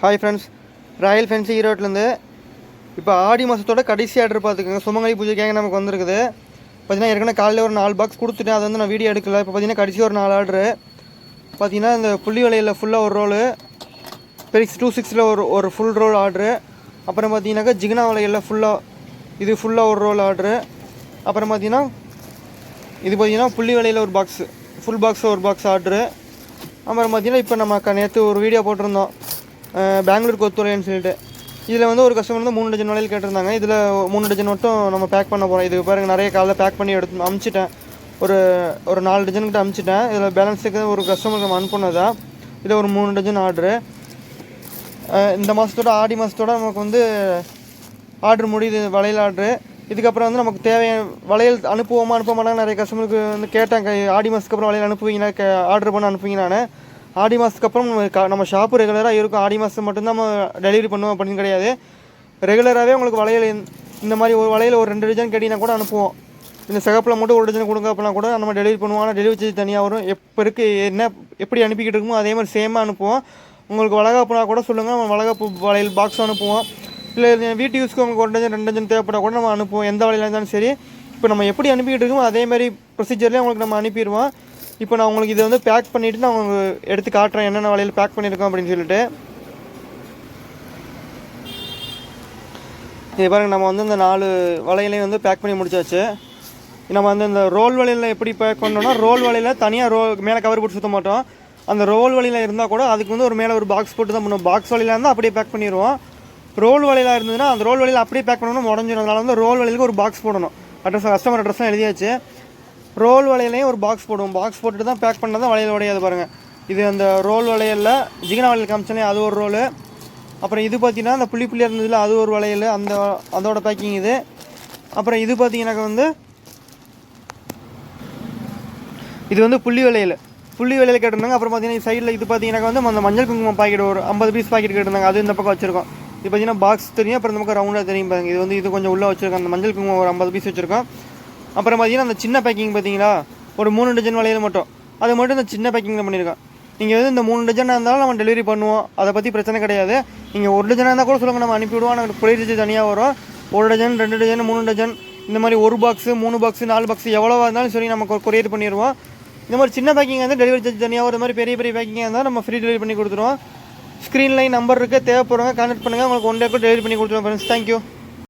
Hi friends royal fancy ஈரோட்லேருந்து இப்போ ஆடி மாதத்தோட கடைசி ஆர்டர் பார்த்துக்கோங்க. சுமங்கலி பூஜைக்காக நமக்கு வந்திருக்குது. பார்த்தீங்கன்னா ஏற்கனவே காலையில் ஒரு நாலு பாக்ஸ் கொடுத்துட்டேன். அதை வந்து நான் வீடியோ எடுக்கல. இப்போ பார்த்தீங்கன்னா கடைசி ஒரு நாலு ஆர்டரு பார்த்தீங்கன்னா இந்த புள்ளி வலையில் ஃபுல்லாக ஒரு ரோலு பெரிக்ஸ் டூ சிக்ஸில் ஒரு ஒரு ஃபுல் ரோல் ஆர்டரு அப்புறம் பார்த்தீங்கன்னாக்கா ஜிகினா வலையில் ஃபுல்லாக இது ஃபுல்லாக ஒரு ரோல் ஆர்டரு அப்புறம் பார்த்தீங்கன்னா இது பார்த்தீங்கன்னா புள்ளி வலையில் ஒரு பாக்ஸ் ஃபுல் பாக்ஸ் ஒரு பாக்ஸ் ஆர்டரு அப்புறம் பார்த்தீங்கன்னா இப்போ நம்ம நேற்று ஒரு வீடியோ போட்டிருந்தோம். பெங்களூர் கொத்துறைன்னு சொல்லிட்டு. இதில் வந்து ஒரு கஸ்டமர் வந்து மூணு டஜன் வலையில் கேட்டிருந்தாங்க. இதில் மூணு டஜன் மட்டும் நம்ம பேக் பண்ண போகிறோம் இது பாருங்க நிறைய காலைல பேக் பண்ணி எடுத்து அமுச்சிட்டேன். ஒரு ஒரு நாலு டஜன்கிட்ட அமுச்சிட்டேன். இதில் பேலன்ஸுக்கு ஒரு கஸ்டமருக்கு நம்ம அனுப்புனதா இதில் ஒரு மூணு டஜன் ஆர்டரு இந்த மாதத்தோட ஆடி மாதத்தோட நமக்கு வந்து ஆர்டர் முடியுது வளையல் ஆர்டரு இதுக்கப்புறம் வந்து நமக்கு தேவையான வளையல் அனுப்புவோமா அனுப்ப மாட்டாங்க நிறைய கஸ்டமருக்கு வந்து கேட்டாங்க. ஆடி மாதத்துக்கு அப்புறம் வளையல் அனுப்புவீங்கன்னா கே ஆர்டர் பண்ண அனுப்புவீங்க நான் ஆடி மாதத்துக்கு அப்புறம் நம்ம க- நம்ம ஷாப்பு ரெகுலராக இருக்கும். ஆடி மாதம் மட்டும்தான் நம்ம டெலிவரி பண்ணுவோம். அப்படின்னு கிடையாது. ரெகுலராகவே உங்களுக்கு வளையல் இந்த- மாதிரி ஒரு வளையல் ஒரு ரெண்டு டஜன் கேட்டிங்கன்னா கூட அனுப்புவோம். இந்த சிகப்பில் மட்டும் ஒரு டஜன் கொடுங்க அப்படின்னா கூட நம்ம டெலிவரி பண்ணுவோம். ஆனால் டெலிவரி சார்ஜ் தனியாக வரும். எப்போ இருக்குது என்ன எப்படி அனுப்பிக்கிட்டு இருக்குமோ அதே மாதிரி சேமாக அனுப்புவோம். உங்களுக்கு வளகாப்புனா கூட சொல்லுங்கள் நம்ம வளகாப்பு வளையல் பாக்ஸ் அனுப்புவோம். இல்லை வீட்டு யூஸ்க்கு உங்களுக்கு ஒரு டஜன் ரெண்டு டஜன் தேவைப்பட்டா கூட நம்ம அனுப்புவோம். எந்த வளையலாக இருந்தாலும் சரி. இப்போ நம்ம எப்படி அனுப்பிக்கிட்டு இருக்கோமோ அதே மாதிரி ப்ரொசீஜர்லேயே உங்களுக்கு நம்ம அனுப்பிடுவோம். இப்போ நான் உங்களுக்கு இதை வந்து பேக் பண்ணிவிட்டு நான் உங்களுக்கு எடுத்து காட்டுறேன் என்னென்ன வலையில் பேக் பண்ணியிருக்கோம் அப்படின்னு சொல்லிட்டு. இது பாருங்க நம்ம வந்து இந்த நாலு வலையிலையும் வந்து பேக் பண்ணி முடிச்சாச்சு. நம்ம வந்து இந்த ரோல் வலையில் எப்படி பேக் பண்ணோம்னா ரோல் வலையில் தனியாக ரோ மேலே கவர் போட்டு சுற்ற மாட்டோம். அந்த ரோல் வலையில் இருந்தால் கூட அதுக்கு வந்து ஒரு மேலே ஒரு பாக்ஸ் போட்டு தான் பண்ணுவோம் பாக்ஸ் வலையில் இருந்தால் அப்படியே பேக் பண்ணிடுவோம். ரோல் வலையில் இருந்ததுன்னா அந்த ரோல் வலையில் அப்படியே பேக் பண்ணணும். உடஞ்சிடும் அதனால வந்து ரோல் வலையிலுக்கு ஒரு பாக்ஸ் போடணும். அட்ரஸ் கஸ்டமர் அட்ரஸ்லாம் எழுதியாச்சு. ரோல் வலையிலையும் ஒரு பாக்ஸ் போடுவோம். பாக்ஸ் போட்டுட்டு தான் பேக் பண்ணால் தான் வளையல் உடையாது பாருங்கள் இது அந்த ரோல் வளையலில் ஜிகினா வளையல் காமிச்சோன்னே அது ஒரு ரோலு. அப்புறம் இது பார்த்தீங்கன்னா அந்த புள்ளி புள்ளியாக இருந்ததில் அது ஒரு வளையல் அந்த அதோட பேக்கிங் இது. அப்புறம் இது பார்த்தீங்கன்னாக்கா வந்து இது வந்து புள்ளி வளையல். புள்ளி வளையல் கேட்டிருந்தாங்க. அப்புறம் பார்த்தீங்கன்னா சைடில் இது பார்த்தீங்கன்னாக்கா வந்து அந்த மஞ்சள் குங்குமம் பாக்கெட் ஒரு ஐம்பது பீஸ் பாக்கெட் கேட்டிருந்தாங்க. அது இந்த பக்கம் வச்சிருக்கோம். இது பார்த்தீங்கன்னா பாக்ஸ் தெரியும். அப்புறம் இந்த பக்கம் ரவுண்டாக தெரியும் பாருங்க. இது வந்து இது கொஞ்சம் உள்ளே வச்சிருக்கோம். அந்த மஞ்சள் குங்குமம் ஒரு ஐம்பது பீஸ் வச்சிருக்கோம். அப்புறம் பார்த்தீங்கன்னா அந்த சின்ன பேக்கிங் பார்த்தீங்களா? ஒரு மூணு டஜன் வலையில் மட்டும். அது மட்டும் இந்த சின்ன பேக்கிங்கில் பண்ணியிருக்கோம். நீங்கள் வந்து இந்த மூணு டஜனாக இருந்தாலும் நம்ம டெலிவரி பண்ணுவோம். அதை பற்றி பிரச்சனை கிடையாது. நீங்கள் ஒரு டஜனாக இருந்தால் கூட சொல்லுங்கள் நம்ம அனுப்பிவிடுவோம் ஆனால் குளிர்ச்சி தனியாக வரும். ஒரு டஜன் ரெண்டு டஜன் மூணு டஜன் இந்த மாதிரி ஒரு பாக்ஸு மூணு பாக்ஸு நாலு பாக்ஸ் எவ்வளோவா இருந்தாலும் சரி நம்ம கொரியர் பண்ணிடுவோம். இந்த மாதிரி சின்ன பேக்கிங் வந்து டெலிவரி சார்ஜ் தனியாக ஒரு மாதிரி பெரிய பெரிய பேக்கிங்காக இருந்தால் நம்ம ஃப்ரீ டெலிவரி பண்ணி கொடுத்துருவோம். ஸ்க்ரீன்லைன் நம்பர் இருக்குது தேவைப்படுறவங்க கான்டாக்ட் பண்ணுங்கள் உங்களுக்கு ஒன் டேக்கு டெலிவரி பண்ணி கொடுத்துருவோம் ஃப்ரெண்ட்ஸ் தேங்க்யூ